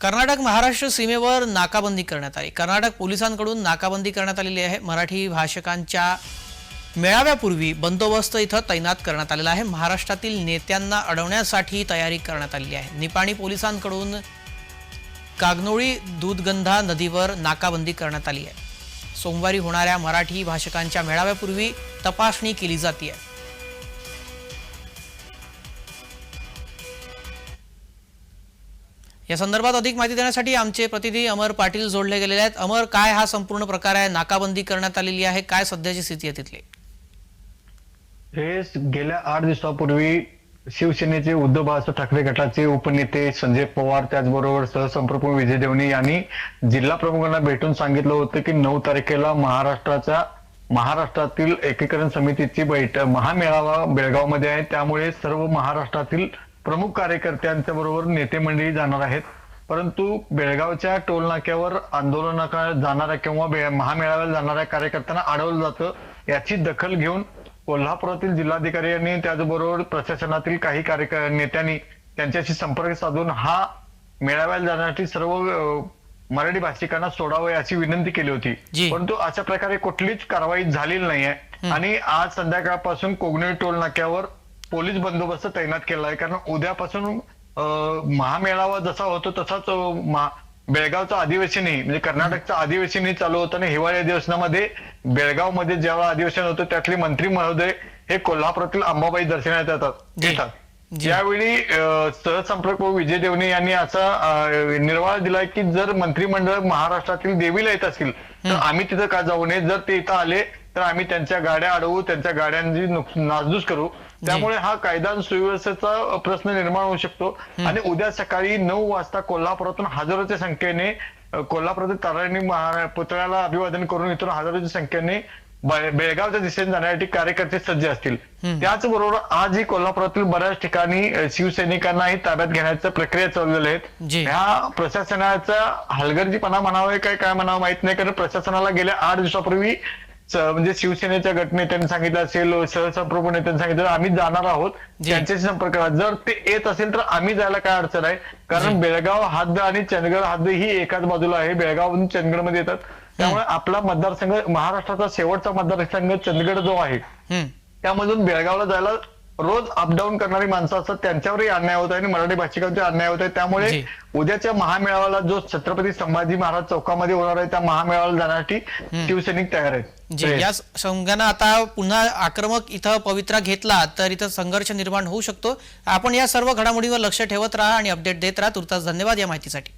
कर्नाटक महाराष्ट्र सीमेवर नाकाबंदी करण्यात आली. कर्नाटक पोलिसांकडून नाकाबंदी करण्यात आलेली आहे. मराठी भाषकांच्या मेळाव्यापूर्वी बंदोबस्त इथं तैनात करण्यात आलेला आहे. महाराष्ट्रातील नेत्यांना अडवण्यासाठी तयारी करण्यात आलेली आहे. निपाणी पोलिसांकडून कागनोळी दूधगंधा नदीवर नाकाबंदी करण्यात आली आहे. सोमवारी होणाऱ्या मराठी भाषकांच्या मेळाव्यापूर्वी तपासणी केली जाते या संदर्भात अधिक माहिती देण्यासाठी आमचे प्रतिनिधी अमर पाटील जोडले गेलेले आहेत. अमर काय हा संपूर्ण प्रकार आहे? नाकाबंदी करण्यात आलेली आहे. काय सध्याची स्थिती आहे तिथली? हे गेल्या आठ दिवसापूर्वी शिवसेनेचे उद्धव बाळासाहेब ठाकरे गटाचे उपनेते संजय पवार त्याचबरोबर सहसंप्रमुख विजय देवणे यांनी जिल्हा प्रमुखांना भेटून सांगितलं होतं की नऊ तारखेला महाराष्ट्राच्या महाराष्ट्रातील एकीकरण समितीची बैठक महामेळावा बेळगावमध्ये आहे. त्यामुळे सर्व महाराष्ट्रातील प्रमुख कार्यकर्त्यांच्या बरोबर नेते मंडळी जाणार आहेत. परंतु बेळगावच्या टोल नाक्यावर आंदोलना जाणाऱ्या किंवा महामेळाव्याला जाणाऱ्या कार्यकर्त्यांना अडवलं जातं याची दखल घेऊन कोल्हापुरातील जिल्हाधिकारी यांनी त्याचबरोबर प्रशासनातील काही कार्यक नेत्यांनी त्यांच्याशी संपर्क साधून हा मेळाव्याला जाण्यासाठी सर्व मराठी भाषिकांना सोडावं याची विनंती केली होती. परंतु अशा प्रकारे कुठलीच कारवाई झालेली नाहीये. आणि आज संध्याकाळपासून कोगनळी टोल नाक्यावर पोलीस बंदोबस्त तैनात केला आहे. कारण उद्यापासून महामेळावा जसा होतो तसाच बेळगावचं अधिवेशनही म्हणजे कर्नाटकचं अधिवेशनही चालू होतं आणि हिवाळी अधिवेशनामध्ये बेळगावमध्ये जेव्हा अधिवेशन होतं त्यातले मंत्री महोदय हे कोल्हापुरातील अंबाबाई दर्शनात येतात. जी. यावेळी सहसंपर्क विजय देवणे यांनी असा निर्वाळा दिलाय की जर मंत्रिमंडळ महाराष्ट्रातील देवीला येत असतील तर आम्ही तिथं का जाऊ नये? जर ते इथं आले तर आम्ही त्यांच्या गाड्या अडवू त्यांच्या गाड्यांची नासधूस करू. त्यामुळे हा कायदा सुव्यवस्थेचा प्रश्न निर्माण होऊ शकतो. आणि उद्या सकाळी नऊ वाजता कोल्हापुरातून हजारोच्या संख्येने कोल्हापुरातील ताराणी पुतळ्याला अभिवादन करून इथून हजारोच्या संख्येने बेळगावच्या दिशेने जाण्यासाठी कार्यकर्ते सज्ज असतील. त्याचबरोबर आजही कोल्हापुरातील बऱ्याच ठिकाणी शिवसैनिकांनाही ताब्यात घेण्याच्या प्रक्रिया चाललेल्या. आहेत. ह्या प्रशासनाचा हलगर्जीपणा म्हणावं काय काय म्हणावं माहीत नाही कारण प्रशासनाला गेल्या आठ दिवसापूर्वी म्हणजे शिवसेनेच्या गटनेत्यांनी सांगितलं असेल सहसंप्रमुख नेत्यांनी सांगितलं आम्ही जाणार आहोत. त्यांच्याशी संपर्क करा. जर ते येत असेल तर आम्ही जायला काय अडचण आहे? कारण बेळगाव हद्द आणि चंदगड हद्द ही एकाच बाजूला आहे. बेळगाव चंदगडमध्ये येतात. त्यामुळे आपला मतदारसंघ महाराष्ट्राचा शेवटचा मतदारसंघ चंदगड जो आहे. त्यामधून बेळगावला जायला रोज अपडाऊन करणारी माणसं असतात त्यांच्यावरही अन्याय होत आहे आणि मराठी भाषिकांचे अन्याय होत आहे. त्यामुळे. उद्याच्या महामेळाव्याला जो छत्रपती संभाजी महाराज चौकामध्ये होणार आहे त्या महामेळाव्याला जाण्यासाठी शिवसैनिक तयार आहेत. जी. या संघानं आता पुन्हा आक्रमक इथं पवित्रा घेतला तर इथं संघर्ष निर्माण होऊ शकतो. आपण या सर्व घडामोडीवर लक्ष ठेवत राहा आणि अपडेट देत राहा. तुर्तास धन्यवाद या माहितीसाठी.